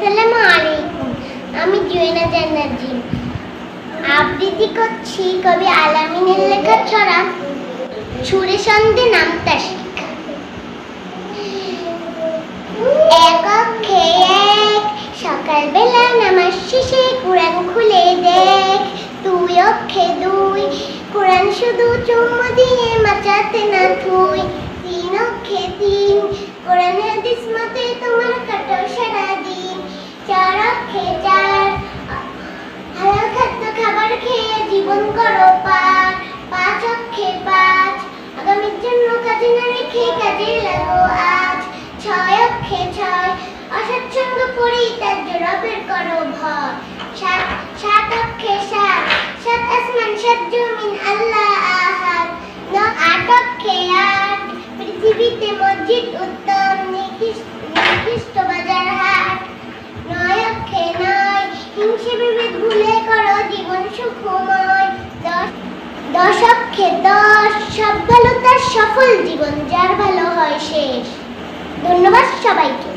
আসসালামু আলাইকুম আমি জুয়েনা জান্নাত আবৃত্তি করছি কবি আলামিনের লেখা ছড়া। ছুরে সন্ধে নামতা সকালবেলা নামাজ শেষে কোরআন খুলে দেখ। দুই অক্ষে দুই, কোরআন শুধু চুম্মু দিয়ে মাচাতে না থুই। তিন অক্ষে তিন জীবন করো পার পাঁচ অক্ষে পাঁচ আগামীর জন্য কাজে না রেখে কাজে লাগো আজ। দশ দশ সব ভালো তার সফল জীবন যার ভালো হয় শেষ। ধন্যবাদ সবাইকে।